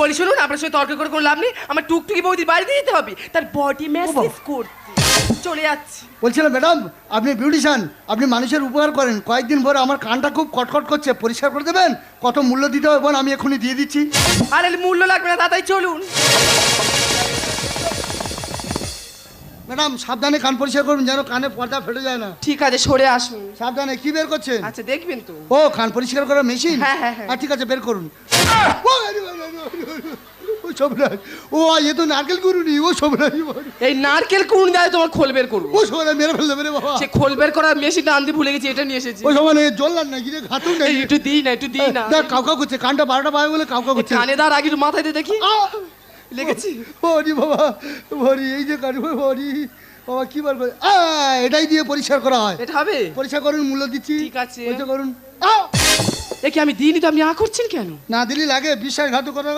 বলি শুনুন আপনার সঙ্গে তর্ক করে কোনো লাভ নেই। আমার টুকটুকি বৌদির বাড়িতে যেতে হবে। তার বডি ম্যাসেজ করতে। চলে যাচ্ছি। বলছিলাম ম্যাডাম আপনি বিউটিশিয়ান আপনি মানুষের উপকার করেন। কয়েকদিন পরে আমার কানটা খুব কটকট করছে। পরিষ্কার করে দেবেন? কত মূল্য দিতে হবে বল আমি এখনই দিয়ে দিচ্ছি। আরে মূল্য লাগবে না দাদাই চলুন। ম্যাডাম সাবধানে কান পরিষ্কার করবেন যেন কানে পর্দা ফেটে যায় না। ঠিক আছে সরে আসুন। সাবধানে কি বের করছেন? আচ্ছা দেখবেন তো। ও কান পরিষ্কার করার মেশিন? হ্যাঁ, হ্যাঁ, হ্যাঁ। আর ঠিক আছে বের করুন। ও, সবরাজ এ তো নারকেল ও সবরাজ এই নারকেল তোমার খোল বের করব। ও সবরাজ মেরে ফেলতে মেরে বাবা। সে খোল বের করার মেশিনটা আনতে ভুলে গেছি এটা নিয়ে এসেছি। ও না ঘাতুন একটু দিই না একটু দিই না। দেখ করছে কানটা বারোটা পাবে বলে করছে। কানে দাঁড় আগে মাথায় দিয়ে দেখি। লেগেছি। ওরি বাবা বড়ি এই যে কারু হরি বাবা কি বার করে আ, এটাই দিয়ে পরিষ্কার করা হয়। এটা হবে? পরিষ্কার করুন মূল্য দিচ্ছি। ঠিক আছে। পরিষ্কার করুন। আহ! এ কি আমি দিইনি তো আপনি আ করছেন কেন? না দিলি লাগে বিশ্বাসঘাতকতা